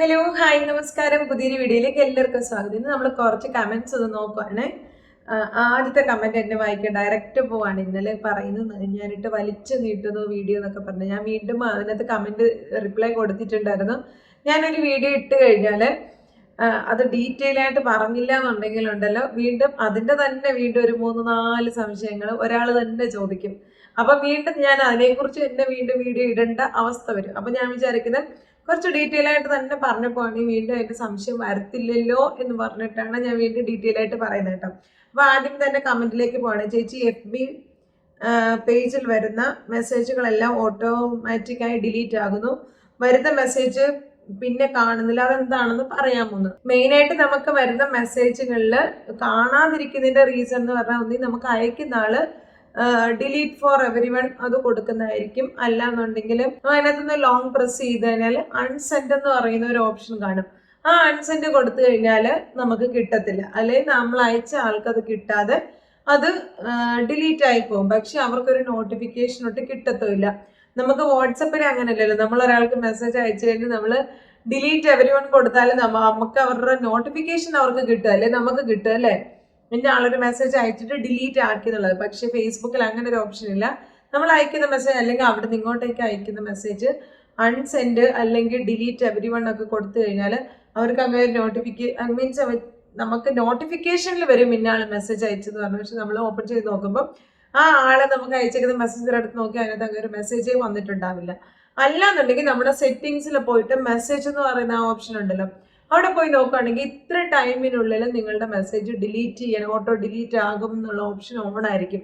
Hello hi നമസ്കാരം. പുതിയൊരു വീഡിയോയിലേക്ക് എല്ലാവർക്കും സ്വാഗതം. ഇന്ന് നമ്മൾ കുറച്ച് കമന്റ്സ് ഒന്ന് നോക്കുവാണ്. ആദ്യത്തെ കമന്റ് എന്നെ വായിക്കാം ഡയറക്റ്റ് പോവാണ്. ഇന്നലെ പറയുന്നത് ഞാനിട്ട് വലിച്ചു നീട്ടുന്നു വീഡിയോ എന്നൊക്കെ പറഞ്ഞു. ഞാൻ വീണ്ടും അതിനകത്ത് കമന്റ് റിപ്ലൈ കൊടുത്തിട്ടുണ്ടായിരുന്നു. ഞാനൊരു വീഡിയോ ഇട്ട് കഴിഞ്ഞാൽ അത് ഡീറ്റെയിൽ ആയിട്ട് പറഞ്ഞില്ല എന്നുണ്ടെങ്കിലുണ്ടല്ലോ വീണ്ടും അതിന്റെ തന്നെ വീണ്ടും ഒരു മൂന്ന് നാല് സംശയങ്ങൾ ഒരാൾ തന്നെ ചോദിക്കും. അപ്പം വീണ്ടും ഞാൻ അതിനെക്കുറിച്ച് എന്നെ വീണ്ടും വീഡിയോ ഇടേണ്ട അവസ്ഥ വരും. അപ്പം ഞാൻ വിചാരിക്കുന്നത് കുറച്ച് ഡീറ്റെയിൽ ആയിട്ട് തന്നെ പറഞ്ഞപ്പോഴാണ് വീണ്ടും അതിന്റെ സംശയം വരത്തില്ലല്ലോ എന്ന് പറഞ്ഞിട്ടാണ് ഞാൻ വീണ്ടും ഡീറ്റെയിൽ ആയിട്ട് പറയുന്നത് കേട്ടോ. അപ്പോൾ ആദ്യം തന്നെ കമന്റിലേക്ക് പോകണം ചേച്ചി എഫ് ബി പേജിൽ വരുന്ന മെസ്സേജുകളെല്ലാം ഓട്ടോമാറ്റിക്കായി ഡിലീറ്റ് ആകുന്നു. വരുന്ന മെസ്സേജ് പിന്നെ കാണുന്നില്ല. അതെന്താണെന്ന് പറയാമോന്ന് മെയിനായിട്ട് നമുക്ക് വരുന്ന മെസ്സേജുകളിൽ കാണാതിരിക്കുന്നതിന്റെ റീസൺ എന്ന് പറഞ്ഞാൽ ഒന്നി നമുക്ക് അയക്കുന്ന ആൾ ഡിലീറ്റ് ഫോർ എവരി വൺ അത് കൊടുക്കുന്നതായിരിക്കും. അല്ല എന്നുണ്ടെങ്കിൽ അതിനകത്തുനിന്ന് ലോങ് പ്രസ് ചെയ്ത് കഴിഞ്ഞാൽ അൺസെൻഡ് എന്ന് പറയുന്ന ഒരു ഓപ്ഷൻ കാണും. ആ അൺസെൻഡ് കൊടുത്തു കഴിഞ്ഞാൽ നമുക്ക് കിട്ടത്തില്ല. അല്ലെങ്കിൽ നമ്മൾ അയച്ച ആൾക്കത് കിട്ടാതെ അത് ഡിലീറ്റ് ആയി പോകും. പക്ഷെ അവർക്കൊരു നോട്ടിഫിക്കേഷൻ ഒട്ട് കിട്ടത്തുമില്ല. നമുക്ക് വാട്സപ്പിൽ അങ്ങനെയല്ലല്ലോ നമ്മൾ ഒരാൾക്ക് മെസ്സേജ് അയച്ചു കഴിഞ്ഞാൽ നമ്മൾ ഡിലീറ്റ് എവരി വൺ കൊടുത്താൽ നമ്മ നമുക്ക് അവരുടെ നോട്ടിഫിക്കേഷൻ അവർക്ക് കിട്ടുക അല്ലെ നമുക്ക് കിട്ടുക അല്ലേ? പിന്നെ ആളൊരു മെസ്സേജ് അയച്ചിട്ട് ഡിലീറ്റ് ആക്കി എന്നുള്ളത് പക്ഷെ ഫേസ്ബുക്കിൽ അങ്ങനെ ഒരു ഓപ്ഷൻ ഇല്ല. നമ്മൾ അയക്കുന്ന മെസ്സേജ് അല്ലെങ്കിൽ അവിടെ നിന്ന് ഇങ്ങോട്ടേക്ക് അയക്കുന്ന മെസ്സേജ് അൺസെൻഡ് അല്ലെങ്കിൽ ഡിലീറ്റ് എവരി വൺ ഒക്കെ കൊടുത്തു കഴിഞ്ഞാൽ അവർക്ക് അങ്ങനെ നോട്ടിഫിക്കേഷൻ മീൻസ് നമുക്ക് നോട്ടിഫിക്കേഷനിൽ വരും ഇന്നാൾ മെസ്സേജ് അയച്ചെന്ന് പറഞ്ഞു. പക്ഷെ നമ്മൾ ഓപ്പൺ ചെയ്ത് നോക്കുമ്പോൾ ആ ആളെ നമുക്ക് അയച്ചേക്കുന്ന മെസ്സേജർ എടുത്ത് നോക്കി അതിനകത്ത് അങ്ങനെ ഒരു മെസ്സേജേ വന്നിട്ടുണ്ടാവില്ല. അല്ല എന്നുണ്ടെങ്കിൽ നമ്മുടെ സെറ്റിങ്സിൽ പോയിട്ട് മെസ്സേജ് എന്ന് പറയുന്ന ആ ഓപ്ഷൻ ഉണ്ടല്ലോ. അവിടെ പോയി നോക്കുകയാണെങ്കിൽ ഇത്ര ടൈമിനുള്ളിൽ നിങ്ങളുടെ മെസ്സേജ് ഡിലീറ്റ് ചെയ്യാൻ ഓട്ടോ ഡിലീറ്റ് ആകും എന്നുള്ള ഓപ്ഷൻ ഓൺ ആയിരിക്കും.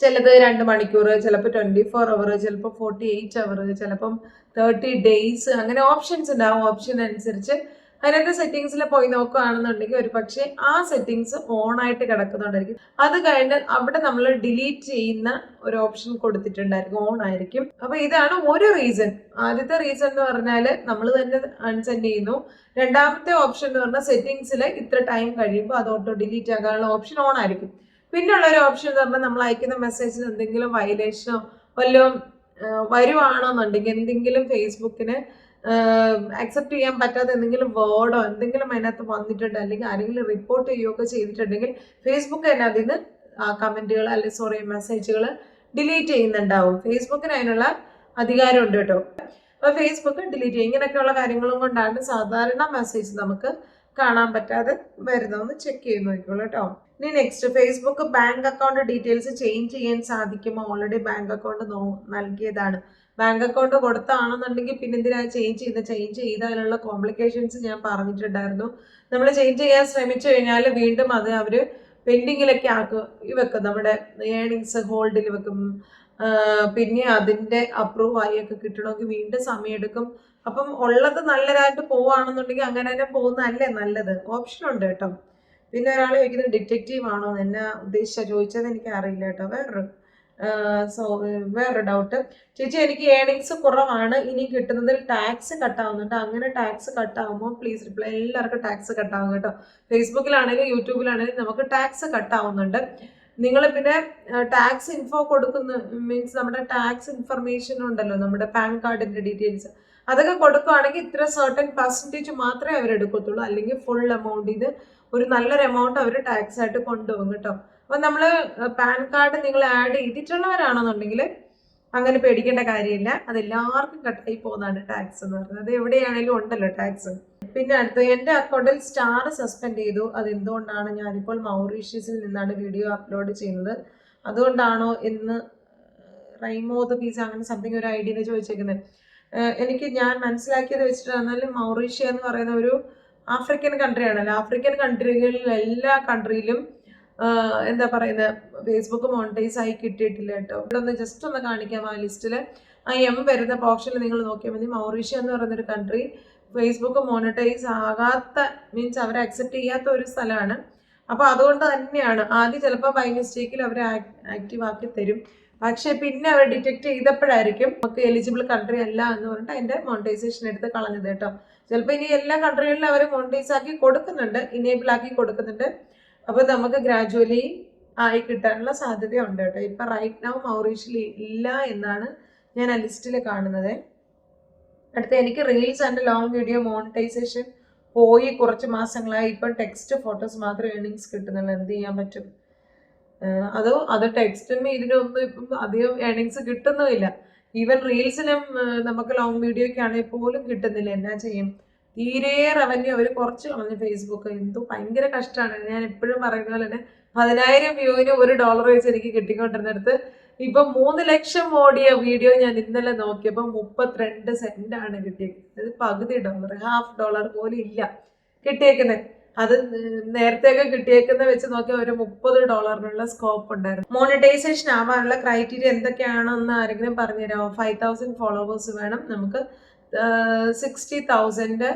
ചിലത് രണ്ട് മണിക്കൂർ ചിലപ്പോൾ ട്വന്റി ഫോർ അവർ ചിലപ്പോൾ ഫോർട്ടി എയ്റ്റ് അവർ ചിലപ്പം തേർട്ടി ഡേയ്സ് അങ്ങനെ ഓപ്ഷൻസ് ഉണ്ടാവും. ഓപ്ഷൻ അനുസരിച്ച് അതിനകത്ത് സെറ്റിങ്സിൽ പോയി നോക്കുകയാണെന്നുണ്ടെങ്കിൽ ഒരു പക്ഷേ ആ സെറ്റിങ്സ് ഓൺ ആയിട്ട് കിടക്കുന്നുണ്ടായിരിക്കും. അത് കഴിഞ്ഞ് അവിടെ നമ്മൾ ഡിലീറ്റ് ചെയ്യുന്ന ഒരു ഓപ്ഷൻ കൊടുത്തിട്ടുണ്ടായിരിക്കും ഓൺ ആയിരിക്കും. അപ്പൊ ഇതാണ് ഒരു റീസൺ ആദ്യത്തെ റീസൺ എന്ന് പറഞ്ഞാൽ നമ്മൾ തന്നെ അൺസെൻഡ് ചെയ്യുന്നു. രണ്ടാമത്തെ ഓപ്ഷൻ എന്ന് പറഞ്ഞാൽ സെറ്റിങ്സിൽ ഇത്ര ടൈം കഴിയുമ്പോൾ അത് ഓട്ടോ ഡിലീറ്റ് ആകാനുള്ള ഓപ്ഷൻ ഓൺ ആയിരിക്കും. പിന്നെയുള്ള ഒരു ഓപ്ഷൻ എന്ന് പറഞ്ഞാൽ നമ്മൾ അയക്കുന്ന മെസ്സേജിന് എന്തെങ്കിലും വയലേഷനോ വല്ലതും വരുവാണെന്നുണ്ടെങ്കിൽ എന്തെങ്കിലും ഫേസ്ബുക്കിന് അക്സെപ്റ്റ് ചെയ്യാൻ പറ്റാത്ത എന്തെങ്കിലും വേർഡോ എന്തെങ്കിലും അതിനകത്ത് വന്നിട്ടുണ്ട് അല്ലെങ്കിൽ ആരെങ്കിലും റിപ്പോർട്ട് ചെയ്യുകയൊക്കെ ചെയ്തിട്ടുണ്ടെങ്കിൽ ഫേസ്ബുക്ക് തന്നെ അതിന് ആ കമന്റുകൾ അല്ലെങ്കിൽ സോറി മെസ്സേജുകൾ ഡിലീറ്റ് ചെയ്യുന്നുണ്ടാവും. ഫേസ്ബുക്കിന് അതിനുള്ള അധികാരമുണ്ട് കേട്ടോ. അപ്പോൾ ഫേസ്ബുക്ക് ഡിലീറ്റ് ചെയ്യും. ഇങ്ങനെയൊക്കെയുള്ള കാര്യങ്ങളും കൊണ്ടാണ് സാധാരണ മെസ്സേജ് നമുക്ക് കാണാൻ പറ്റാതെ വരുന്നതെന്ന് ചെക്ക് ചെയ്ത് നോക്കിക്കോളൂ കേട്ടോ. ഇനി next Facebook bank account details change ചെയ്യാൻ സാധിക്കുമോ? ഓൾറെഡി ബാങ്ക് അക്കൗണ്ട് നൽകിയതാണ്. ബാങ്ക് അക്കൗണ്ട് കൊടുത്താണെന്നുണ്ടെങ്കിൽ പിന്നെ എന്തിനാ ചേഞ്ച് ചെയ്ത് ചേഞ്ച് ചെയ്താലുള്ള കോംപ്ലിക്കേഷൻസ് ഞാൻ പറഞ്ഞിട്ടുണ്ടായിരുന്നു. നമ്മൾ ചേഞ്ച് ചെയ്യാൻ ശ്രമിച്ചു കഴിഞ്ഞാൽ വീണ്ടും അത് അവർ പെൻഡിങ്ങിലൊക്കെ ആക്കും വെക്കും നമ്മുടെ ഏണിങ്സ് ഹോൾഡിൽ വെക്കും. പിന്നെ അതിന്റെ അപ്രൂവ് ആയി ഒക്കെ കിട്ടണമെങ്കിൽ വീണ്ടും സമയമെടുക്കും അപ്പം ഉള്ളത് നല്ലതായിട്ട് പോവുകയാണെന്നുണ്ടെങ്കിൽ അങ്ങനെ തന്നെ പോകുന്നതല്ലേ നല്ലത്? ഓപ്ഷൻ ഉണ്ട് കേട്ടോ. പിന്നെ ഒരാൾ ചോദിക്കുന്നത് ഡിറ്റക്റ്റീവ് ആണോ? എന്ന് എന്നെ ഉദ്ദേശിച്ച ചോദിച്ചത് എനിക്ക് അറിയില്ല കേട്ടോ. വേറൊരു സോ വേറൊരു ഡൗട്ട് ചേച്ചി എനിക്ക് ഏണിങ്സ് കുറവാണ്. ഇനി കിട്ടുന്നതിൽ ടാക്സ് കട്ടാവുന്നുണ്ട്. അങ്ങനെ ടാക്സ് കട്ടാവുമ്പോൾ പ്ലീസ് റിപ്ലൈ എല്ലാവർക്കും ടാക്സ് കട്ടാവും കേട്ടോ. ഫേസ്ബുക്കിലാണെങ്കിലും യൂട്യൂബിലാണെങ്കിലും നമുക്ക് ടാക്സ് കട്ടാവുന്നുണ്ട്. നിങ്ങൾ പിന്നെ ടാക്സ് ഇൻഫോ കൊടുക്കുന്ന. മീൻസ് നമ്മുടെ ടാക്സ് ഇൻഫർമേഷൻ ഉണ്ടല്ലോ. നമ്മുടെ പാൻ കാർഡിന്റെ ഡീറ്റെയിൽസ് അതൊക്കെ കൊടുക്കുകയാണെങ്കിൽ ഇത്ര സർട്ടൻ പെർസെന്റേജ് മാത്രമേ അവർ എടുക്കത്തുള്ളൂ അല്ലെങ്കിൽ ഫുൾ എമൗണ്ട് ഇത് ഒരു നല്ലൊരു എമൗണ്ട് അവർ ടാക്സ് ആയിട്ട് കൊണ്ടുപോകും കേട്ടോ. അപ്പം നമ്മൾ പാൻ കാർഡ് നിങ്ങൾ ആഡ് ചെയ്തിട്ടുള്ളവരാണെന്നുണ്ടെങ്കിൽ അങ്ങനെ പേടിക്കേണ്ട കാര്യമില്ല. അതെല്ലാവർക്കും കട്ടായി പോകുന്നതാണ് ടാക്സ് എന്ന് പറയുന്നത്. എവിടെയാണെങ്കിലും ഉണ്ടല്ലോ ടാക്സ് പിന്നെ അടുത്ത എന്റെ അക്കൗണ്ടിൽ സ്റ്റാർ സസ്പെൻഡ് ചെയ്തു. അത് എന്തുകൊണ്ടാണ് ഞാനിപ്പോൾ മൗറീഷ്യസിൽ നിന്നാണ് വീഡിയോ അപ്ലോഡ് ചെയ്യുന്നത്? അതുകൊണ്ടാണോ എന്ന് റൈമോദ് പീസ് അങ്ങനെ സംതിങ് ഒരു ഐഡിയ ചോദിച്ചേക്കുന്നത് എനിക്ക് ഞാൻ മനസ്സിലാക്കിയത് വെച്ചിട്ടാണെന്നാലും മൗറീഷ്യ എന്ന് പറയുന്ന ഒരു ആഫ്രിക്കൻ കൺട്രി ആണല്ലോ. ആഫ്രിക്കൻ കൺട്രികളിൽ എല്ലാ കൺട്രിയിലും എന്താ പറയുന്നത് ഫേസ്ബുക്ക് മോണിറ്റൈസ് ആയി കിട്ടിയിട്ടില്ല കേട്ടോ. ഇവിടെ ഒന്ന് ജസ്റ്റ് ഒന്ന് കാണിക്കാം ആ ലിസ്റ്റിൽ ആ എം വരുന്ന ഓപ്ഷനിൽ നിങ്ങൾ നോക്കിയാൽ മതി. മൗറീഷ്യ എന്ന് പറയുന്നൊരു കൺട്രി ഫേസ്ബുക്ക് മോണിറ്റൈസ് ആകാത്ത മീൻസ് അവർ അക്സെപ്റ്റ് ചെയ്യാത്ത ഒരു സ്ഥലമാണ് അപ്പോൾ അതുകൊണ്ട് തന്നെയാണ്. ആദ്യം ചിലപ്പോൾ ബൈ മിസ്റ്റേക്കിൽ അവരെ ആക്റ്റീവ് ആക്കി തരും. പക്ഷേ പിന്നെ അവർ ഡിറ്റക്ട് ചെയ്തപ്പോഴായിരിക്കും നമുക്ക് എലിജിബിൾ കൺട്രി അല്ല എന്ന് പറഞ്ഞിട്ട് അതിന്റെ മോണിറ്റൈസേഷൻ എടുത്ത് കളഞ്ഞത് കേട്ടോ. ചിലപ്പോൾ ഇനി എല്ലാ കൺട്രികളിലും അവർ മോണിറ്റൈസ് ആക്കി കൊടുക്കുന്നുണ്ട് ഇനേബിൾ ആക്കി കൊടുക്കുന്നുണ്ട്. അപ്പോൾ നമുക്ക് ഗ്രാജുവലി ആയി കിട്ടാനുള്ള സാധ്യത ഉണ്ട് കേട്ടോ. ഇപ്പൊ റൈറ്റ് നൗ മൗറീഷ്യയിൽ ഇല്ല എന്നാണ് ഞാൻ ആ ലിസ്റ്റിൽ കാണുന്നത്. അടുത്ത എനിക്ക് reels and long video monetisation പോയി കുറച്ച് മാസങ്ങളായി. ഇപ്പം ടെക്സ്റ്റ് ഫോട്ടോസ് മാത്രം ഏണിങ്സ് കിട്ടുന്നുള്ളൂ. എന്ത് ചെയ്യാൻ പറ്റും? അതോ അത് ടെക്സ്റ്റിനും ഇതിനൊന്നും ഇപ്പം അധികം ഏണിങ്സ് കിട്ടുന്നുമില്ല. ഈവൻ റീൽസിനും നമുക്ക് ലോങ് വീഡിയോയ്ക്കാണെങ്കിൽ പോലും കിട്ടുന്നില്ല. എന്നാ ചെയ്യും? തീരെ റവന്യൂ അവർ കുറച്ച് കളഞ്ഞു ഫേസ്ബുക്ക് എന്തോ ഭയങ്കര കഷ്ടമാണ്. ഞാൻ എപ്പോഴും പറയുന്ന പോലെ തന്നെ പതിനായിരം വ്യൂവിന് ഒരു ഡോളർ വെച്ച് എനിക്ക് കിട്ടിക്കൊണ്ടിരുന്നിടത്ത് ഇപ്പൊ മൂന്ന് ലക്ഷം ഓടിയ വീഡിയോ ഞാൻ ഇന്നലെ നോക്കിയപ്പോൾ മുപ്പത്തിരണ്ട് സെന്റ് ആണ് കിട്ടിയത് അത് പകുതി ഡോളർ ഹാഫ് ഡോളർ പോലും ഇല്ല കിട്ടിയേക്കുന്നത് അത് നേരത്തെയൊക്കെ കിട്ടിയേക്കുന്ന വെച്ച് നോക്കിയാൽ ഒരു മുപ്പത് ഡോളറിനുള്ള സ്കോപ്പ് ഉണ്ടായിരുന്നു. മോണിറ്റൈസേഷൻ ആവാനുള്ള ക്രൈറ്റീരിയ എന്തൊക്കെയാണെന്ന് ആരെങ്കിലും പറഞ്ഞുതരാമോ? ഫൈവ് തൗസൻഡ് ഫോളോവേഴ്സ് വേണം നമുക്ക് സിക്സ്റ്റി തൗസൻഡ്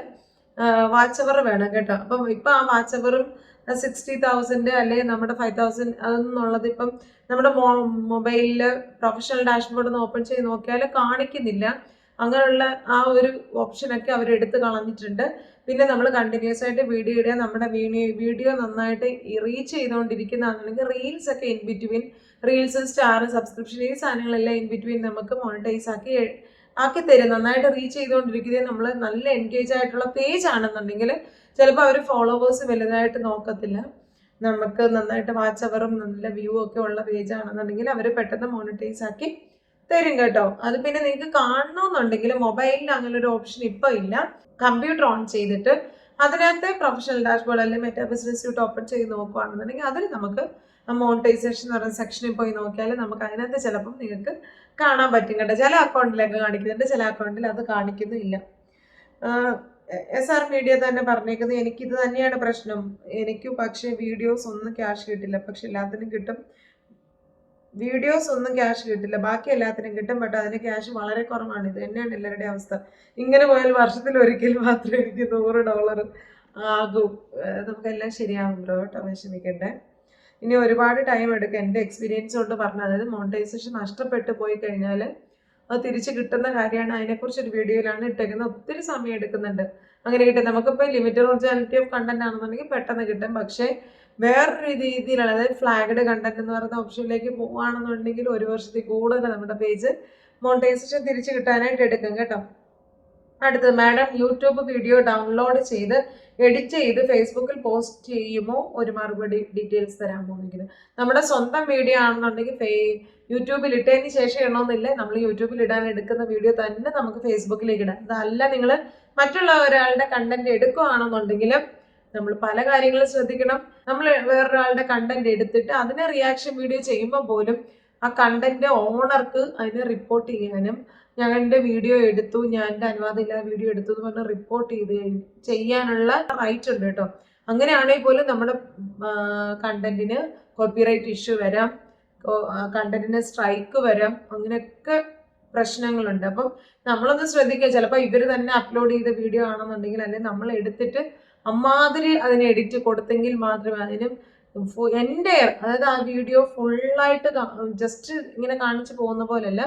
വാച്ച് അവർ വേണം കേട്ടോ. അപ്പം ഇപ്പം ആ വാച്ച് അവറും സിക്സ്റ്റി തൗസൻഡ് അല്ലെങ്കിൽ നമ്മുടെ ഫൈവ് തൗസൻഡ് അതെന്നുള്ളത് ഇപ്പം നമ്മുടെ മൊ മൊബൈലിൽ പ്രൊഫഷണൽ ഡാഷ്ബോർഡ് ഒന്ന് ഓപ്പൺ ചെയ്ത് നോക്കിയാൽ കാണിക്കുന്നില്ല. അങ്ങനെയുള്ള ആ ഒരു ഓപ്ഷനൊക്കെ അവർ എടുത്ത് കളഞ്ഞിട്ടുണ്ട്. പിന്നെ നമ്മൾ കണ്ടിന്യൂസ് ആയിട്ട് വീഡിയോ ഇടുക നമ്മുടെ വീഡിയോ വീഡിയോ നന്നായിട്ട് റീച്ച് ചെയ്തുകൊണ്ടിരിക്കുന്നതാണെങ്കിൽ റീൽസ് ഒക്കെ in between reels star subscription ഈ സാധനങ്ങളെല്ലാം ഇൻ ബിറ്റ്വീൻ നമുക്ക് മോണിറ്റൈസ് ആക്കി ആക്കി തരും. നന്നായിട്ട് റീച്ച് ചെയ്തുകൊണ്ടിരിക്കുന്നത് നമ്മൾ നല്ല എൻഗേജ് ആയിട്ടുള്ള പേജ് ആണെന്നുണ്ടെങ്കിൽ ചിലപ്പോൾ അവർ ഫോളോവേഴ്സ് വലുതായിട്ട് നോക്കത്തില്ല. നമുക്ക് നന്നായിട്ട് വാച്ച് അവറും നല്ല വ്യൂ ഒക്കെ ഉള്ള പേജ് ആണെന്നുണ്ടെങ്കിൽ അവർ പെട്ടെന്ന് മോണിറ്റൈസ് ആക്കി തരും കേട്ടോ. അത് പിന്നെ നിങ്ങൾക്ക് കാണണമെന്നുണ്ടെങ്കിൽ മൊബൈലിൽ അങ്ങനെ ഒരു ഓപ്ഷൻ ഇപ്പോൾ ഇല്ല. കമ്പ്യൂട്ടർ ഓൺ ചെയ്തിട്ട് അതിനകത്ത് പ്രൊഫഷണൽ ഡാഷ്ബോർഡ് അല്ലെങ്കിൽ മെറ്റാ ബിസിനസ് സ്യൂട്ട് ഓപ്പൺ ചെയ്ത് നോക്കുകയാണെന്നുണ്ടെങ്കിൽ അതിൽ നമുക്ക് മോണിറ്റൈസേഷൻ എന്ന് പറയുന്ന സെക്ഷനിൽ പോയി നോക്കിയാൽ നമുക്ക് അതിനകത്ത് ചിലപ്പം നിങ്ങൾക്ക് കാണാൻ പറ്റും കേട്ടോ. ചില അക്കൗണ്ടിലൊക്കെ കാണിക്കുന്നുണ്ട് ചില അക്കൗണ്ടിൽ അത് കാണിക്കുന്നില്ല എസ് ആർ മീഡിയ തന്നെ പറഞ്ഞേക്കുന്നത് എനിക്കിത് തന്നെയാണ് പ്രശ്നം. എനിക്കും പക്ഷേ വീഡിയോസ് ഒന്നും ക്യാഷ് കിട്ടില്ല. പക്ഷെ എല്ലാത്തിനും കിട്ടും. വീഡിയോസ് ഒന്നും ക്യാഷ് കിട്ടില്ല. ബാക്കി എല്ലാത്തിനും കിട്ടും. ബട്ട് അതിന് ക്യാഷ് വളരെ കുറവാണ്. ഇത് തന്നെയാണ് എല്ലാവരുടെയും അവസ്ഥ. ഇങ്ങനെ പോയാൽ വർഷത്തിൽ ഒരിക്കൽ മാത്രമേ എനിക്ക് നൂറ് ഡോളർ ആകും. നമുക്കെല്ലാം ശരിയാകും ബ്രോ. കേട്ടോ വിഷമിക്കണ്ടേ. ഇനി ഒരുപാട് ടൈം എടുക്കും. എന്റെ എക്സ്പീരിയൻസ് കൊണ്ട് പറഞ്ഞത് അതായത് മോണിറ്റൈസേഷൻ നഷ്ടപ്പെട്ടു പോയി കഴിഞ്ഞാൽ അത് തിരിച്ച് കിട്ടുന്ന കാര്യമാണ്. അതിനെക്കുറിച്ച് ഒരു വീഡിയോയിലാണ് ഇട്ടേക്കുന്നത്. ഒത്തിരി സമയം എടുക്കുന്നുണ്ട്. അങ്ങനെ കിട്ടും. നമുക്കിപ്പോൾ ലിമിറ്റഡ് ഒറിജിനാലിറ്റി ഓഫ് കണ്ടന്റ് ആണെന്നുണ്ടെങ്കിൽ പെട്ടെന്ന് കിട്ടും. പക്ഷേ വേറൊരു രീതിയിലാണ് അതായത് ഫ്ലാഗഡ് കണ്ടന്റ് എന്ന് പറയുന്ന ഓപ്ഷനിലേക്ക് പോവുകയാണെന്നുണ്ടെങ്കിൽ ഒരു വർഷത്തിൽ കൂടുതൽ നമ്മുടെ പേജ് മോണിറ്റൈസേഷൻ തിരിച്ച് കിട്ടാനായിട്ട് എടുക്കും കേട്ടോ. അടുത്തത് മാഡം യൂട്യൂബ് വീഡിയോ ഡൗൺലോഡ് ചെയ്ത് എഡിറ്റ് ചെയ്ത് ഫേസ്ബുക്കിൽ പോസ്റ്റ് ചെയ്യുമോ ഒരു മറുപടി ഡീറ്റെയിൽസ് തരാൻ പോകുന്നത് നമ്മുടെ സ്വന്തം വീഡിയോ ആണെന്നുണ്ടെങ്കിൽ ഫേ യൂട്യൂബിൽ ഇട്ടതിന് ശേഷം ഇടണമെന്നില്ല നമ്മൾ യൂട്യൂബിൽ ഇടാൻ എടുക്കുന്ന വീഡിയോ തന്നെ നമുക്ക് ഫേസ്ബുക്കിലേക്ക് ഇടാം. അതല്ല നിങ്ങൾ മറ്റുള്ള ഒരാളുടെ കണ്ടന്റ് എടുക്കുകയാണെന്നുണ്ടെങ്കിൽ നമ്മൾ പല കാര്യങ്ങളും ശ്രദ്ധിക്കണം. നമ്മൾ വേറൊരാളുടെ കണ്ടന്റ് എടുത്തിട്ട് അതിനെ റിയാക്ഷൻ വീഡിയോ ചെയ്യുമ്പോൾ പോലും ആ കണ്ടന്റ് ഓണർക്ക് അതിനെ റിപ്പോർട്ട് ചെയ്യാനും ഞങ്ങളുടെ വീഡിയോ എടുത്തു ഞാൻ എന്റെ അനുവാദം ഇല്ലാതെ വീഡിയോ എടുത്തു എന്ന് പറഞ്ഞ് റിപ്പോർട്ട് ചെയ്ത് ചെയ്യാനുള്ള റൈറ്റ് ഉണ്ട് കേട്ടോ. അങ്ങനെയാണെങ്കിൽ പോലും നമ്മുടെ കണ്ടന്റിന് കോപ്പിറൈറ്റ് ഇഷ്യൂ വരാം കണ്ടന്റിന് സ്ട്രൈക്ക് വരാം അങ്ങനെയൊക്കെ പ്രശ്നങ്ങളുണ്ട്. അപ്പം നമ്മളൊന്ന് ശ്രദ്ധിക്കുക ചിലപ്പോൾ ഇവർ തന്നെ അപ്ലോഡ് ചെയ്ത വീഡിയോ ആണെന്നുണ്ടെങ്കിൽ അല്ലെങ്കിൽ നമ്മൾ എടുത്തിട്ട് അമ്മാതിരി അതിന് എഡിറ്റ് കൊടുത്തെങ്കിൽ മാത്രമേ അതിനും എന്റെ അതായത് ആ വീഡിയോ ഫുള്ളായിട്ട് ജസ്റ്റ് ഇങ്ങനെ കാണിച്ചു പോകുന്ന പോലെയല്ല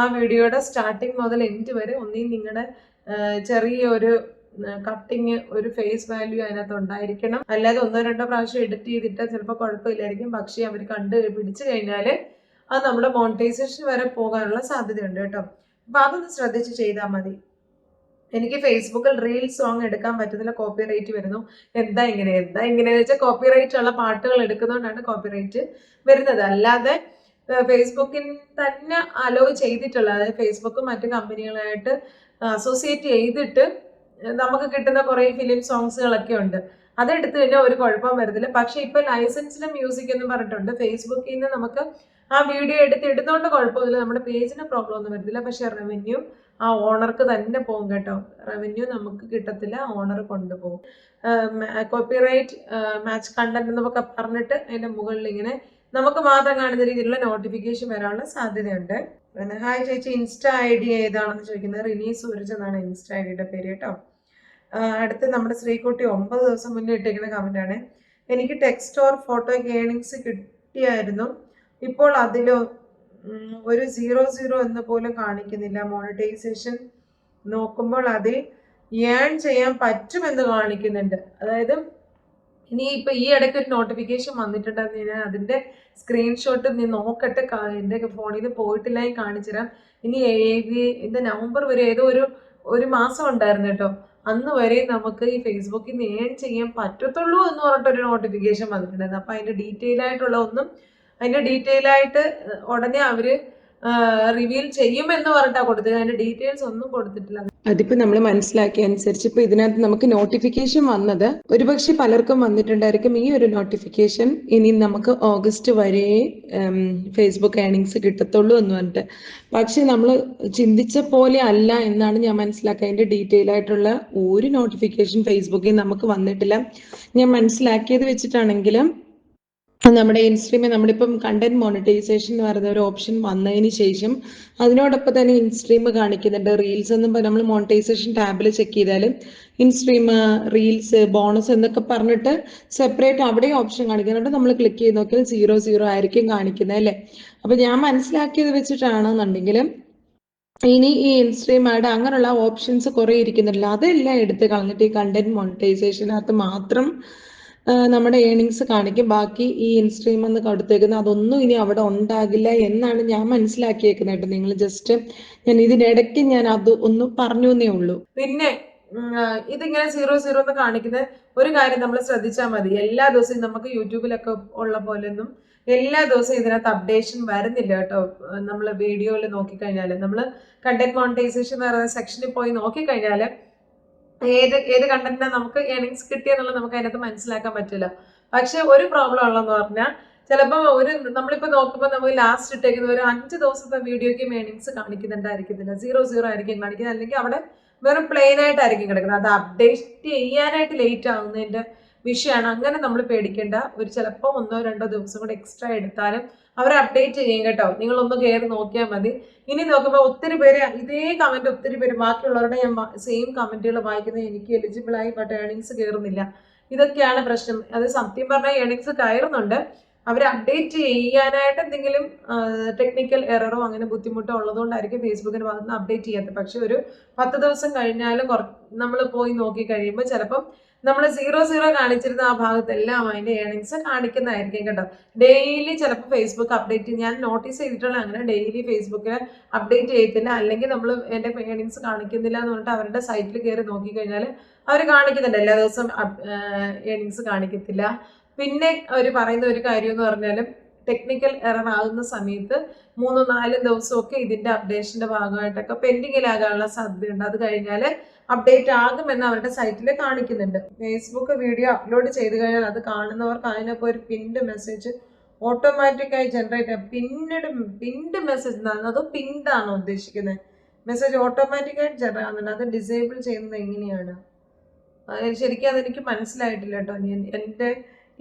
ആ വീഡിയോയുടെ സ്റ്റാർട്ടിങ് മുതൽ എൻഡ് വരെ ഒന്നീ നിങ്ങളുടെ ചെറിയൊരു കട്ടിങ് ഒരു ഫേസ് വാല്യൂ അതിനകത്ത് ഉണ്ടായിരിക്കണം. അല്ലാതെ ഒന്നോ രണ്ടോ പ്രാവശ്യം എഡിറ്റ് ചെയ്തിട്ട് ചിലപ്പോൾ കുഴപ്പമില്ലായിരിക്കും. പക്ഷേ അവർ കണ്ട് പിടിച്ചു കഴിഞ്ഞാൽ അത് നമ്മുടെ മോണിറ്റൈസേഷൻ വരെ പോകാനുള്ള സാധ്യതയുണ്ട് കേട്ടോ. അപ്പം അതൊന്ന് ശ്രദ്ധിച്ച് ചെയ്താൽ മതി. എനിക്ക് ഫേസ്ബുക്കിൽ റീൽ സോങ് എടുക്കാൻ പറ്റുന്നില്ല കോപ്പി റൈറ്റ് വരുന്നു. എന്താ ഇങ്ങനെ? എന്താ ഇങ്ങനെ വെച്ചാൽ കോപ്പി റൈറ്റ് ഉള്ള പാട്ടുകൾ എടുക്കുന്നതുകൊണ്ടാണ് കോപ്പി റൈറ്റ് വരുന്നത്. അല്ലാതെ ഫേസ്ബുക്കിൽ തന്നെ അലോ ചെയ്തിട്ടുള്ള അതായത് ഫേസ്ബുക്കും മറ്റു കമ്പനികളായിട്ട് അസോസിയേറ്റ് ചെയ്തിട്ട് നമുക്ക് കിട്ടുന്ന കുറേ ഫിലിം സോങ്സുകളൊക്കെ ഉണ്ട്. അതെടുത്തു കഴിഞ്ഞാൽ ഒരു കുഴപ്പം വരത്തില്ല. പക്ഷേ ഇപ്പൊ ലൈസൻസിന് മ്യൂസിക് എന്ന് പറഞ്ഞിട്ടുണ്ട്. ഫേസ്ബുക്കിൽ നിന്ന് നമുക്ക് ആ വീഡിയോ എടുത്ത് ഇടുന്നതുകൊണ്ട് കുഴപ്പമൊന്നുമില്ല. നമ്മുടെ പേജിന് പ്രോബ്ലം ഒന്നും വരത്തില്ല. പക്ഷേ റവന്യൂ ആ ഓണർക്ക് തന്നെ പോകും കേട്ടോ. റവന്യൂ നമുക്ക് കിട്ടത്തില്ല. ഓണർ കൊണ്ടുപോകും. കോപ്പിറൈറ്റ് മാച്ച് കണ്ടന്റ് എന്നൊക്കെ പറഞ്ഞിട്ട് അതിന്റെ മുകളിൽ ഇങ്ങനെ നമുക്ക് മാത്രം കാണുന്ന രീതിയിലുള്ള നോട്ടിഫിക്കേഷൻ വരാനുള്ള സാധ്യതയുണ്ട്. പിന്നെ ഹായ് ചേച്ചി ഇൻസ്റ്റ ഐ ഡി ഏതാണെന്ന് ചോദിക്കുന്നത്? റിനി സൂരജ് എന്നാണ് ഇൻസ്റ്റ ഐ ഡിയുടെ പേര് കേട്ടോ. അടുത്ത് നമ്മുടെ ശ്രീകുട്ടി ഒമ്പത് ദിവസം മുന്നേ ഇട്ടേക്കുന്ന കമന്റ് ആണ്. എനിക്ക് ടെക്സ്റ്റ് ഓർ ഫോട്ടോ ഏണിങ്സ് കിട്ടിയായിരുന്നു. ഇപ്പോൾ അതിലോ ഒരു സീറോ സീറോ എന്ന് പോലും കാണിക്കുന്നില്ല. മോണിറ്റൈസേഷൻ നോക്കുമ്പോൾ അതിൽ ഏൺ ചെയ്യാൻ പറ്റുമെന്ന് കാണിക്കുന്നുണ്ട്. അതായത് ഇനി ഇപ്പൊ ഈ ഇടയ്ക്ക് ഒരു നോട്ടിഫിക്കേഷൻ വന്നിട്ടുണ്ടായിരുന്നു. ഞാൻ അതിന്റെ സ്ക്രീൻഷോട്ട് നീ നോക്കട്ടെ. എന്റെ ഫോണിൽ നിന്ന് പോയിട്ടില്ല. ഞാൻ കാണിച്ചു തരാം. ഇനി ഇത് നവംബർ വരെ ഏതോ ഒരു ഒരു മാസം ഉണ്ടായിരുന്നു കേട്ടോ. അന്ന് വരെ നമുക്ക് ഈ ഫേസ്ബുക്കിൽ നിന്ന് ഏൺ ചെയ്യാൻ പറ്റത്തുള്ളൂ എന്ന് പറഞ്ഞിട്ടൊരു നോട്ടിഫിക്കേഷൻ വന്നിട്ടുണ്ടായിരുന്നു. അപ്പോൾ അതിന്റെ ഡീറ്റെയിൽ ആയിട്ടുള്ള ഒന്നും അതിന്റെ ഡീറ്റെയിൽ ആയിട്ട് ഉടനെ അവർ റിവീൽ ചെയ്യുമെന്ന് പറഞ്ഞിട്ടാണ് കൊടുത്തത്. അതിന്റെ ഡീറ്റെയിൽസ് ഒന്നും കൊടുത്തിട്ടില്ല. അതിപ്പോ നമ്മൾ മനസ്സിലാക്കിയ അനുസരിച്ച് ഇപ്പൊ ഇതിനകത്ത് നമുക്ക് നോട്ടിഫിക്കേഷൻ വന്നത് ഒരുപക്ഷെ പലർക്കും വന്നിട്ടുണ്ടായിരിക്കും ഈ ഒരു നോട്ടിഫിക്കേഷൻ ഇനി നമുക്ക് ഓഗസ്റ്റ് വരെ ഫേസ്ബുക്ക് ഏണിങ്സ് കിട്ടത്തുള്ളൂ എന്ന് പറഞ്ഞിട്ട്. പക്ഷെ നമ്മൾ ചിന്തിച്ച പോലെ അല്ല എന്നാണ് ഞാൻ മനസ്സിലാക്കുക. അതിന്റെ ഡീറ്റെയിൽ ആയിട്ടുള്ള ഒരു നോട്ടിഫിക്കേഷൻ ഫേസ്ബുക്കിൽ നമുക്ക് വന്നിട്ടില്ല. ഞാൻ മനസ്സിലാക്കിയത് വെച്ചിട്ടാണെങ്കിലും നമ്മുടെ ഇൻസ്ട്രീമിൽ നമ്മളിപ്പം കണ്ടന്റ് മോണിറ്റൈസേഷൻ എന്ന് പറയുന്ന ഒരു ഓപ്ഷൻ വന്നതിന് ശേഷം അതിനോടൊപ്പം തന്നെ ഇൻസ്ട്രീം കാണിക്കുന്നുണ്ട്. റീൽസ് എന്നും നമ്മൾ മോണിറ്റൈസേഷൻ ടാബിൽ ചെക്ക് ചെയ്താൽ ഇൻസ്ട്രീം റീൽസ് ബോണസ് എന്നൊക്കെ പറഞ്ഞിട്ട് സെപ്പറേറ്റ് അവിടെ ഓപ്ഷൻ കാണിക്കുന്നുണ്ട്. നമ്മൾ ക്ലിക്ക് ചെയ്ത് നോക്കിയാൽ സീറോ സീറോ ആയിരിക്കും കാണിക്കുന്നത് അല്ലേ? അപ്പൊ ഞാൻ മനസ്സിലാക്കിയത് വെച്ചിട്ടാണെന്നുണ്ടെങ്കിൽ ഇനി ഈ ഇൻസ്ട്രീം ആഡ് അങ്ങനെയുള്ള ഓപ്ഷൻസ് കുറെ ഇരിക്കുന്നുണ്ടല്ലോ. അതെല്ലാം എടുത്ത് കളഞ്ഞിട്ട് ഈ കണ്ടന്റ് മോണിറ്റൈസേഷനകത്ത് മാത്രം നമ്മുടെ ഏണിങ്സ് കാണിക്കും. ബാക്കി ഈ ഇൻസ്ട്രീം എന്ന് കൊടുത്തേക്കുന്ന അതൊന്നും ഇനി അവിടെ ഉണ്ടാകില്ല എന്നാണ് ഞാൻ മനസ്സിലാക്കിയേക്കുന്നത് കേട്ടോ. നിങ്ങൾ ജസ്റ്റ് ഞാൻ ഇതിനിടയ്ക്ക് ഞാൻ അത് ഒന്ന് പറഞ്ഞു എന്നേ ഉള്ളൂ. പിന്നെ ഇതിങ്ങനെ സീറോ സീറോ എന്ന് കാണിക്കുന്ന ഒരു കാര്യം നമ്മൾ ശ്രദ്ധിച്ചാൽ മതി. എല്ലാ ദിവസവും നമുക്ക് യൂട്യൂബിലൊക്കെ ഉള്ള പോലെയൊന്നും എല്ലാ ദിവസവും ഇതിനകത്ത് അപ്ഡേഷൻ വരുന്നില്ല കേട്ടോ. നമ്മൾ വീഡിയോയിൽ നോക്കിക്കഴിഞ്ഞാൽ നമ്മൾ കണ്ടന്റ് മോണിറ്റൈസേഷൻ എന്ന് പറയുന്ന സെക്ഷനിൽ പോയി നോക്കിക്കഴിഞ്ഞാൽ ഏത് ഏത് കണ്ടന്റിനാണ് നമുക്ക് ഏണിങ്സ് കിട്ടിയെന്നുള്ളത് നമുക്ക് അതിനകത്ത് മനസ്സിലാക്കാൻ പറ്റില്ല. പക്ഷെ ഒരു പ്രോബ്ലം ഉള്ളതെന്ന് പറഞ്ഞാൽ ചിലപ്പോൾ ഒരു നമ്മളിപ്പോൾ നോക്കുമ്പോൾ നമുക്ക് ലാസ്റ്റ് ഇട്ടേക്കുന്ന ഒരു അഞ്ച് ദിവസത്തെ വീഡിയോയ്ക്ക് ഏണിങ്സ് കാണിക്കുന്നുണ്ടായിരിക്കത്തില്ല. സീറോ സീറോ ആയിരിക്കും കാണിക്കുന്നത്. അല്ലെങ്കിൽ അവിടെ വെറും പ്ലെയിൻ ആയിട്ടായിരിക്കും കിടക്കുന്നത്. അത് അപ്ഡേറ്റ് ചെയ്യാനായിട്ട് ലേറ്റ് ആവുന്നതിന്റെ വിഷയമാണ് അങ്ങനെ നമ്മൾ പേടിക്കേണ്ട ഒരു ചിലപ്പോൾ ഒന്നോ രണ്ടോ ദിവസം കൂടെ എക്സ്ട്രാ എടുത്താലും അവർ അപ്ഡേറ്റ് ചെയ്യും കേട്ടോ. നിങ്ങളൊന്ന് കയറി നോക്കിയാൽ മതി. ഇനി നോക്കുമ്പോൾ ഒത്തിരി പേര് ഇതേ കമന്റ് ഒത്തിരി പേര് ബാക്കിയുള്ളവരുടെ ഞാൻ സെയിം കമന്റുകൾ വായിക്കുന്നത് എനിക്ക് എലിജിബിൾ ആയി ബട്ട് ഏണിങ്സ് കയറുന്നില്ല ഇതൊക്കെയാണ് പ്രശ്നം. അത് സത്യം പറഞ്ഞാൽ ഏണിങ്സ് കയറുന്നുണ്ട്. അവർ അപ്ഡേറ്റ് ചെയ്യാനായിട്ട് എന്തെങ്കിലും ടെക്നിക്കൽ എററോ അങ്ങനെ ബുദ്ധിമുട്ടോ ഉള്ളതുകൊണ്ടായിരിക്കും ഫേസ്ബുക്കിന് ഭാഗത്തുനിന്ന് അപ്ഡേറ്റ് ചെയ്യാത്തത്. പക്ഷെ ഒരു പത്ത് ദിവസം കഴിഞ്ഞാലും നമ്മൾ പോയി നോക്കി കഴിയുമ്പോൾ ചിലപ്പം നമ്മൾ സീറോ സീറോ കാണിച്ചിരുന്ന ആ ഭാഗത്തെല്ലാം അതിന്റെ ഏണിങ്സ് കാണിക്കുന്നതായിരിക്കും കേട്ടോ. ഡെയിലി ചിലപ്പോൾ ഫേസ്ബുക്ക് അപ്ഡേറ്റ് ഞാൻ നോട്ടീസ് ചെയ്തിട്ടുള്ള അങ്ങനെ ഡെയിലി ഫേസ്ബുക്കിൽ അപ്ഡേറ്റ് ചെയ്യത്തില്ല. അല്ലെങ്കിൽ നമ്മൾ എന്റെ ഏണിങ്സ് കാണിക്കുന്നില്ല എന്ന് പറഞ്ഞിട്ട് അവരുടെ സൈറ്റിൽ കയറി നോക്കിക്കഴിഞ്ഞാൽ അവർ കാണിക്കുന്നുണ്ട്. എല്ലാ ദിവസവും ഏണിങ്സ് കാണിക്കത്തില്ല. പിന്നെ അവർ പറയുന്ന ഒരു കാര്യം എന്ന് പറഞ്ഞാലും ടെക്നിക്കൽ എറർ ആകുന്ന സമയത്ത് മൂന്നും നാലും ദിവസമൊക്കെ ഇതിന്റെ അപ്ഡേഷന്റെ ഭാഗമായിട്ടൊക്കെ പെൻഡിങ്ങിലാകാനുള്ള സാധ്യതയുണ്ട്. അത് കഴിഞ്ഞാൽ അപ്ഡേറ്റ് ആകുമെന്ന് അവരുടെ സൈറ്റിൽ കാണിക്കുന്നുണ്ട്. ഫേസ്ബുക്ക് വീഡിയോ അപ്ലോഡ് ചെയ്ത് കഴിഞ്ഞാൽ അത് കാണുന്നവർക്ക് അതിനൊക്കെ ഒരു പിൻഡ് മെസ്സേജ് ഓട്ടോമാറ്റിക്കായി ജനറേറ്റ് പിന്നീട് പിൻഡ് മെസ്സേജ് അത് പിൻഡാണോ ഉദ്ദേശിക്കുന്നത് മെസ്സേജ് ഓട്ടോമാറ്റിക്കായിട്ട് ജനറേറ്റ് ആകുന്നുണ്ട് അത് ഡിസേബിൾ ചെയ്യുന്നത് എങ്ങനെയാണ്? ശരിക്കും അതെനിക്ക് മനസ്സിലായിട്ടില്ല കേട്ടോ. എന്റെ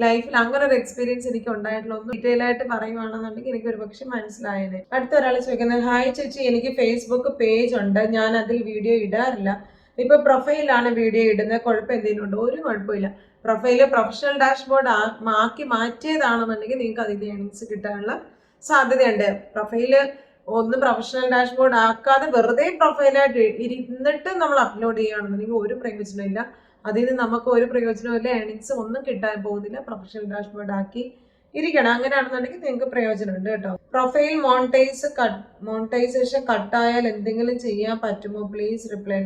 ലൈഫിൽ അങ്ങനെ ഒരു എക്സ്പീരിയൻസ് എനിക്ക് ഉണ്ടായിട്ടുള്ള ഒന്ന് ഡീറ്റെയിൽ ആയിട്ട് പറയുവാണെന്നുണ്ടെങ്കിൽ എനിക്ക് ഒരു പക്ഷെ മനസ്സിലായത് അടുത്ത ഒരാൾ ചോദിക്കുന്നത് ഹായ് ചേച്ചി എനിക്ക് ഫേസ്ബുക്ക് പേജ് ഉണ്ട്. ഞാൻ അതിൽ വീഡിയോ ഇടാറില്ല. ഇപ്പൊ പ്രൊഫൈലാണ് വീഡിയോ ഇടുന്നത്. കുഴപ്പം എന്തെങ്കിലും ഉണ്ടോ? ഒരു കുഴപ്പമില്ല. പ്രൊഫൈൽ പ്രൊഫഷണൽ ഡാഷ്ബോർഡ് ആക്കി മാറ്റിയതാണെന്നുണ്ടെങ്കിൽ നിങ്ങൾക്ക് അതിന്റെ ഏണിങ്സ് കിട്ടാനുള്ള സാധ്യതയുണ്ട്. പ്രൊഫൈൽ ഒന്ന് പ്രൊഫഷണൽ ഡാഷ്ബോർഡ് ആക്കാതെ വെറുതെ പ്രൊഫൈലായിട്ട് ഇരുന്നിട്ട് നമ്മൾ അപ്ലോഡ് ചെയ്യുകയാണെന്നുണ്ടെങ്കിൽ ഒരു പ്രയോജനമില്ല അതിൽ നിന്ന് നമുക്ക് ഒരു പ്രയോജനമില്ല ഏണിങ്സ് ഒന്നും കിട്ടാൻ പോകുന്നില്ല. പ്രൊഫഷണൽ ഡാഷ്ബോർഡ് ആക്കി ഇരിക്കണം. അങ്ങനെയാണെന്നുണ്ടെങ്കിൽ നിങ്ങൾക്ക് പ്രയോജനമുണ്ട് കേട്ടോ. പ്രൊഫൈൽ മോണിറ്റൈസ് കട്ട് മോണിറ്റൈസേഷൻ കട്ടായാൽ എന്തെങ്കിലും ചെയ്യാൻ പറ്റുമോ? പ്ലീസ് റിപ്ലൈ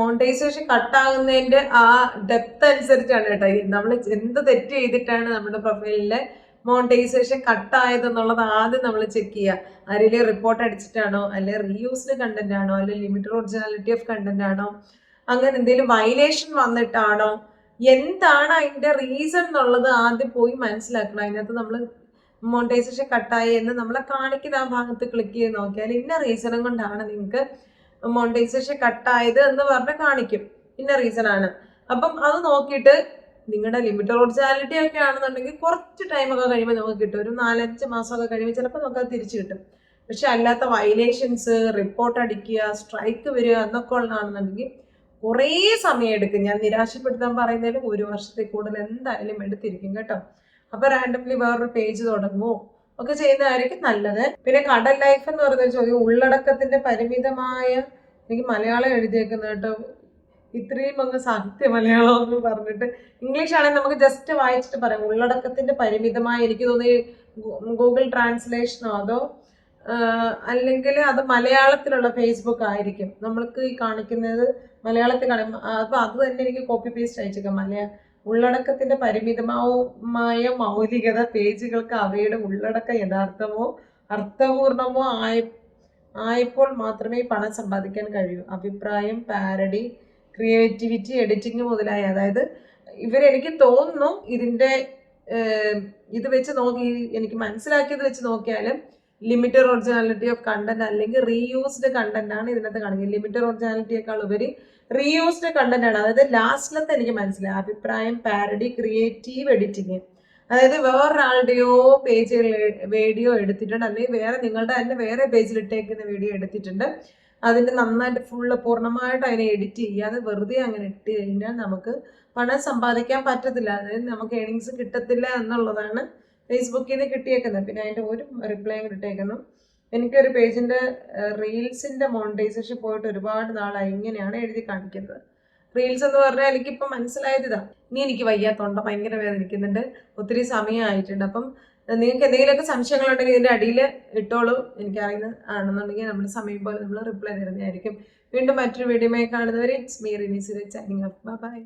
മോണിറ്റൈസേഷൻ കട്ടാകുന്നതിന്റെ ആ ഡെപ്ത് അനുസരിച്ചാണ് കേട്ടോ. നമ്മൾ എന്ത് തെറ്റ് ചെയ്തിട്ടാണ് നമ്മുടെ പ്രൊഫൈലിലെ മോണിറ്റൈസേഷൻ കട്ടായതെന്നുള്ളത് ആദ്യം നമ്മൾ ചെക്ക് ചെയ്യുക. ആരെങ്കിലും റിപ്പോർട്ട് അടിച്ചിട്ടാണോ? അല്ലെങ്കിൽ റീയൂസ്ഡ് കണ്ടന്റ് ആണോ? അല്ലെങ്കിൽ ലിമിറ്റഡ് ഒറിജിനാലിറ്റി ഓഫ് കണ്ടന്റ് ആണോ? അങ്ങനെ എന്തെങ്കിലും വയലേഷൻ വന്നിട്ടാണോ? എന്താണ് അതിന്റെ റീസൺ എന്നുള്ളത് ആദ്യം പോയി മനസ്സിലാക്കണം. അതിനകത്ത് നമ്മൾ മോണിറ്റൈസേഷൻ കട്ടായി എന്ന് നമ്മളെ കാണിക്കുന്ന ആ ഭാഗത്ത് ക്ലിക്ക് ചെയ്ത് നോക്കിയാൽ ഇന്ന റീസണും കൊണ്ടാണ് നിങ്ങൾക്ക് മോണിറ്റൈസേഷൻ കട്ടായത് എന്ന് പറഞ്ഞ് കാണിക്കും. ഇന്ന റീസൺ ആണ്. അപ്പം അത് നോക്കിയിട്ട് നിങ്ങളുടെ ലിമിറ്റഡ് ഒറിജിനാലിറ്റി ഒക്കെ ആണെന്നുണ്ടെങ്കിൽ കുറച്ച് ടൈമൊക്കെ കഴിയുമ്പോൾ നമുക്ക് കിട്ടും. ഒരു നാലഞ്ച് മാസമൊക്കെ കഴിയുമ്പോൾ ചിലപ്പോൾ അത് തിരിച്ചു കിട്ടും. പക്ഷെ അല്ലാത്ത വയലേഷൻസ് റിപ്പോർട്ട് അടിക്കുക സ്ട്രൈക്ക് വരിക എന്നൊക്കെ ഉള്ളതാണെന്നുണ്ടെങ്കിൽ കുറേ സമയം എടുക്കും ഞാൻ നിരാശപ്പെടുത്താൻ പറയുന്നതിലും ഒരു വർഷത്തിൽ കൂടുതൽ എന്തായാലും എടുത്തിരിക്കും കേട്ടോ. അപ്പൊ റാൻഡംലി വേറൊരു പേജ് തുടങ്ങുമോ? ഒക്കെ ചെയ്യുന്നതായിരിക്കും നല്ലത്. പിന്നെ കടൽ ലൈഫ് എന്ന് പറയുന്ന ചോദ്യം ഉള്ളടക്കത്തിന്റെ പരിമിതമായ എനിക്ക് മലയാളം എഴുതിയേക്കുന്ന കേട്ടോ. ഇത്രയും അങ്ങ് സാഹിത്യ മലയാളം എന്ന് പറഞ്ഞിട്ട് ഇംഗ്ലീഷ് ആണെങ്കിൽ നമുക്ക് ജസ്റ്റ് വായിച്ചിട്ട് പറയാം. ഉള്ളടക്കത്തിന്റെ പരിമിതമായ എനിക്ക് തോന്നി ഗൂഗിൾ ട്രാൻസ്ലേഷനോ അതോ അല്ലെങ്കിൽ അത് മലയാളത്തിലുള്ള ഫേസ്ബുക്ക് ആയിരിക്കും. നമ്മൾക്ക് ഈ കാണിക്കുന്നത് മലയാളത്തിൽ കാണും അപ്പോൾ അത് തന്നെ എനിക്ക് കോപ്പി പേസ്റ്റ് അയച്ചേക്കാം. മലയാ ഉള്ളടക്കത്തിന്റെ പരിമിതമായ മൗലികത പേജുകൾക്ക് അവയുടെ ഉള്ളടക്ക യഥാർത്ഥമോ അർത്ഥപൂർണമോ ആയ ആയപ്പോൾ മാത്രമേ പണം സമ്പാദിക്കാൻ കഴിയൂ. അഭിപ്രായം പാരഡി ക്രിയേറ്റിവിറ്റി എഡിറ്റിംഗ് മുതലായ അതായത് ഇവരെനിക്ക് തോന്നുന്നു ഇതിന്റെ ഇത് വെച്ച് നോക്കി എനിക്ക് മനസ്സിലാക്കിയത് വെച്ച് നോക്കിയാലും ലിമിറ്റഡ് ഒറിജിനാലിറ്റി ഓഫ് കണ്ടന്റ് അല്ലെങ്കിൽ റീയൂസ്ഡ് കണ്ടന്റ് ആണ് ഇതിനകത്ത് കാണിക്കുന്നത്. ലിമിറ്റഡ് ഒറിജിനാലിറ്റിയേക്കാൾ ഉപരി റീയൂസ്ഡ് കണ്ടന്റ് ആണ്. അതായത് ലാസ്റ്റിലത്തെ എനിക്ക് മനസ്സിലായി. അഭിപ്രായം പാരഡി ക്രിയേറ്റീവ് എഡിറ്റിങ് അതായത് വേറൊരാളുടെയോ പേജുകൾ വീഡിയോ എടുത്തിട്ടുണ്ട്. അല്ലെങ്കിൽ വേറെ നിങ്ങളുടെ തന്നെ വേറെ പേജിൽ ഇട്ടേക്കുന്ന വീഡിയോ എടുത്തിട്ടുണ്ട്. അതിന്റെ നന്നായിട്ട് ഫുള്ള് പൂർണമായിട്ട് അതിനെ എഡിറ്റ് ചെയ്യാതെ വെറുതെ അങ്ങനെ ഇട്ട് കഴിഞ്ഞാൽ നമുക്ക് പണം സമ്പാദിക്കാൻ പറ്റത്തില്ല. അതായത് നമുക്ക് ഏണിങ്സ് കിട്ടത്തില്ല എന്നുള്ളതാണ് ഫേസ്ബുക്കിൽ നിന്ന് കിട്ടിയേക്കുന്നത്. പിന്നെ അതിന്റെ ഒരു റിപ്ലൈ കിട്ടിയേക്കുന്നു. എനിക്കൊരു പേജിന്റെ റീൽസിന്റെ മോണിറ്റൈസേഷൻ പോയിട്ട് ഒരുപാട് നാളായി. ഇങ്ങനെയാണ് എഴുതി കാണിക്കുന്നത്. റീൽസ് എന്ന് പറഞ്ഞാൽ എനിക്കിപ്പോൾ മനസ്സിലായത് ഇതാ. ഇനി എനിക്ക് വയ്യ തൊണ്ട ഭയങ്കര വേദനിക്കുന്നുണ്ട് ഒത്തിരി സമയമായിട്ടുണ്ട്. അപ്പം നിങ്ങൾക്ക് എന്തെങ്കിലുമൊക്കെ സംശയങ്ങളുണ്ടെങ്കിൽ ഇതിന്റെ അടിയിൽ ഇട്ടോളൂ. എനിക്കറിയുന്ന ആണെന്നുണ്ടെങ്കിൽ നമ്മൾ സമയം പോലെ നമ്മൾ റിപ്ലൈ തരുന്നതായിരിക്കും. വീണ്ടും മറ്റൊരു വീഡിയോ കാണുന്നവരെ it's me Rinees off bye